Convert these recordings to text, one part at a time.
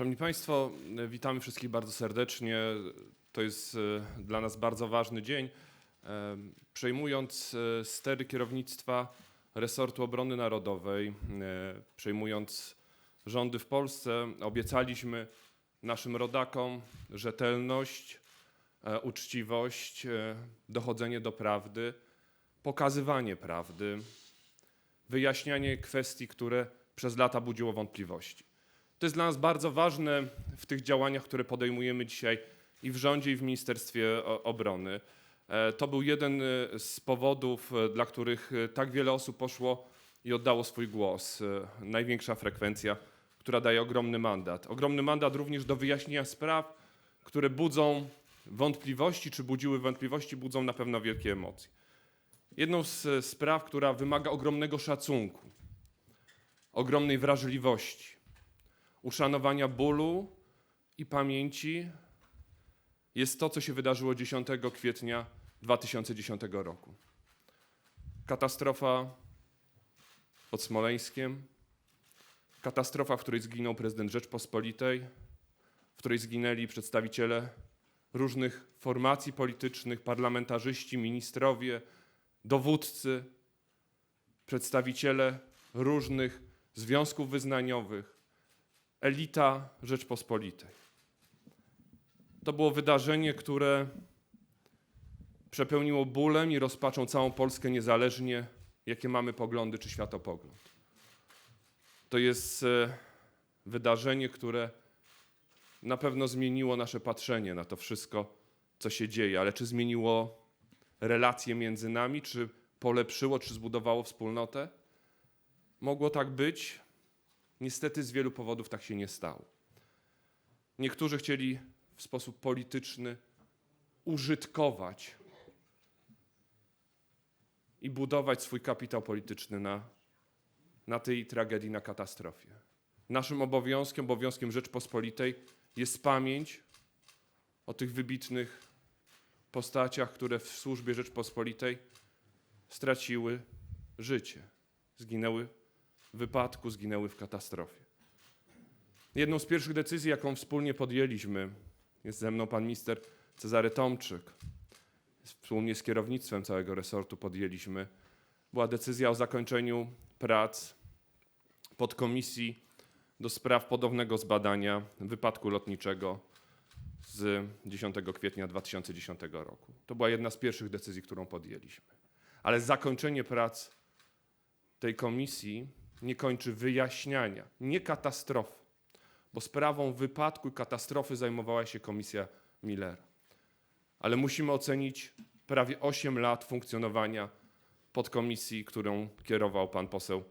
Szanowni Państwo, witamy wszystkich bardzo serdecznie. To jest e, dla nas bardzo ważny dzień. E, Przejmując e, stery kierownictwa resortu obrony narodowej, przejmując rządy w Polsce, obiecaliśmy naszym rodakom rzetelność, uczciwość, dochodzenie do prawdy, pokazywanie prawdy, wyjaśnianie kwestii, które przez lata budziło wątpliwości. To jest dla nas bardzo ważne w tych działaniach, które podejmujemy dzisiaj i w rządzie, i w Ministerstwie Obrony. E, To był jeden e, z powodów, e, dla których tak wiele osób poszło i oddało swój głos. Największa frekwencja, która daje ogromny mandat. Ogromny mandat również do wyjaśnienia spraw, które budzą wątpliwości, czy budziły wątpliwości, budzą na pewno wielkie emocje. Jedną z spraw, która wymaga ogromnego szacunku, ogromnej wrażliwości, uszanowania bólu i pamięci jest to, co się wydarzyło 10 kwietnia 2010 roku. Katastrofa pod Smoleńskiem, katastrofa, w której zginął prezydent Rzeczpospolitej, w której zginęli przedstawiciele różnych formacji politycznych, parlamentarzyści, ministrowie, dowódcy, przedstawiciele różnych związków wyznaniowych, elita Rzeczpospolitej. To było wydarzenie, które przepełniło bólem i rozpaczą całą Polskę, niezależnie jakie mamy poglądy czy światopogląd. To jest e, wydarzenie, które na pewno zmieniło nasze patrzenie na to wszystko, co się dzieje, ale czy zmieniło relacje między nami, czy polepszyło, czy zbudowało wspólnotę? Mogło tak być, Niestety z wielu powodów tak się nie stało. Niektórzy chcieli w sposób polityczny użytkować i budować swój kapitał polityczny na, na tej tragedii, na katastrofie. Naszym obowiązkiem, obowiązkiem Rzeczpospolitej jest pamięć o tych wybitnych postaciach, które w służbie Rzeczpospolitej straciły życie, zginęły wypadku, zginęły w katastrofie. Jedną z pierwszych decyzji, jaką wspólnie podjęliśmy, jest ze mną pan minister Cezary Tomczyk, wspólnie z kierownictwem całego resortu podjęliśmy, była decyzja o zakończeniu prac podkomisji do spraw podobnego zbadania wypadku lotniczego z 10 kwietnia 2010 roku. To była jedna z pierwszych decyzji, którą podjęliśmy. Ale zakończenie prac tej komisji nie kończy wyjaśniania, nie katastrofy, bo sprawą wypadku i katastrofy zajmowała się komisja Millera. Ale musimy ocenić prawie 8 lat funkcjonowania podkomisji, którą kierował pan poseł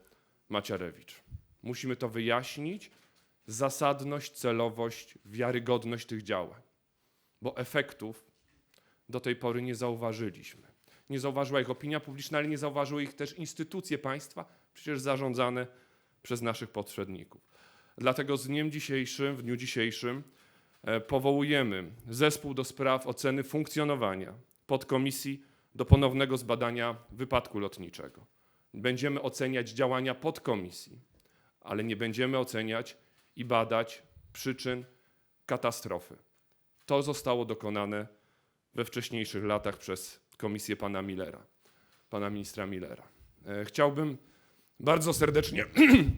Maciarewicz. Musimy to wyjaśnić, zasadność, celowość, wiarygodność tych działań, bo efektów do tej pory nie zauważyliśmy. Nie zauważyła ich opinia publiczna, ale nie zauważyły ich też instytucje państwa, przecież zarządzane przez naszych poprzedników. Dlatego z dniem dzisiejszym, w dniu dzisiejszym e, powołujemy zespół do spraw oceny funkcjonowania podkomisji do ponownego zbadania wypadku lotniczego. Będziemy oceniać działania podkomisji, ale nie będziemy oceniać i badać przyczyn katastrofy. To zostało dokonane we wcześniejszych latach przez komisję pana Millera, pana ministra Millera. E, Chciałbym bardzo serdecznie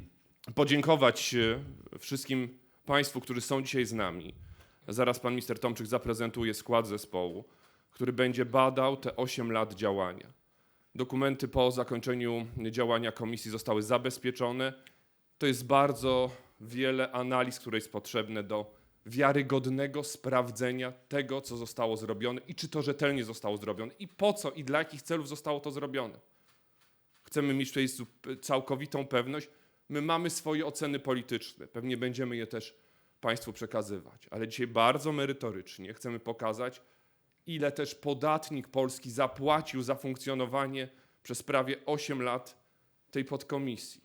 podziękować e, wszystkim Państwu, którzy są dzisiaj z nami. Zaraz pan minister Tomczyk zaprezentuje skład zespołu, który będzie badał te 8 lat działania. Dokumenty po zakończeniu działania komisji zostały zabezpieczone. To jest bardzo wiele analiz, które jest potrzebne do wiarygodnego sprawdzenia tego, co zostało zrobione i czy to rzetelnie zostało zrobione i po co i dla jakich celów zostało to zrobione. Chcemy mieć tutaj całkowitą pewność. My mamy swoje oceny polityczne, pewnie będziemy je też Państwu przekazywać, ale dzisiaj bardzo merytorycznie chcemy pokazać, ile też podatnik polski zapłacił za funkcjonowanie przez prawie 8 lat tej podkomisji.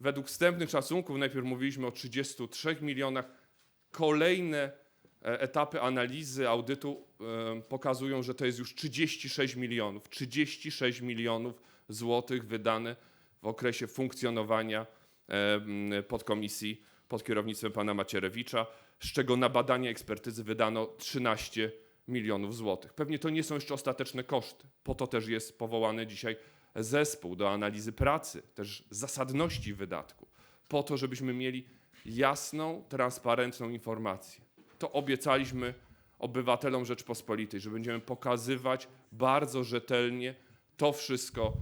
Według wstępnych szacunków, najpierw mówiliśmy o 33 milionach, kolejne e, etapy analizy, audytu e, pokazują, że to jest już 36 milionów. 36 milionów złotych wydane w okresie funkcjonowania podkomisji pod kierownictwem pana Macierewicza, z czego na badanie ekspertyzy wydano 13 milionów złotych. Pewnie to nie są jeszcze ostateczne koszty. Po to też jest powołany dzisiaj zespół do analizy pracy, też zasadności wydatku, po to, żebyśmy mieli jasną, transparentną informację. To obiecaliśmy obywatelom Rzeczpospolitej, że będziemy pokazywać bardzo rzetelnie to wszystko,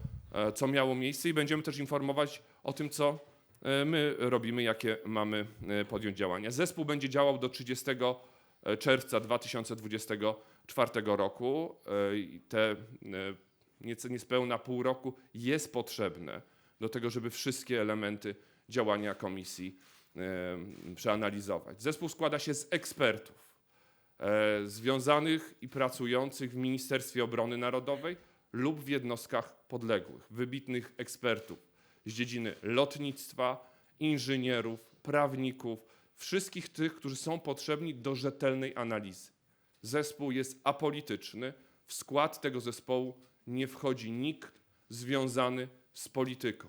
co miało miejsce i będziemy też informować o tym, co e, my robimy, jakie mamy e, podjąć działania. Zespół będzie działał do 30 czerwca 2024 roku. E, Te e, niespełna pół roku jest potrzebne do tego, żeby wszystkie elementy działania komisji e, przeanalizować. Zespół składa się z ekspertów e, związanych i pracujących w Ministerstwie Obrony Narodowej lub w jednostkach podległych, wybitnych ekspertów z dziedziny lotnictwa, inżynierów, prawników, wszystkich tych, którzy są potrzebni do rzetelnej analizy. Zespół jest apolityczny. W skład tego zespołu nie wchodzi nikt związany z polityką.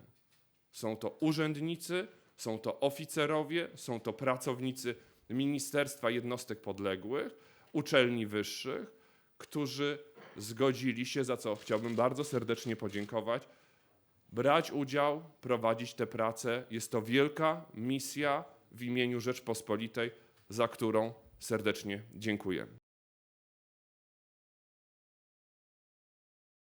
Są to urzędnicy, są to oficerowie, są to pracownicy ministerstwa jednostek podległych, uczelni wyższych, którzy zgodzili się, za co chciałbym bardzo serdecznie podziękować, brać udział, prowadzić tę pracę. Jest to wielka misja w imieniu Rzeczpospolitej, za którą serdecznie dziękuję.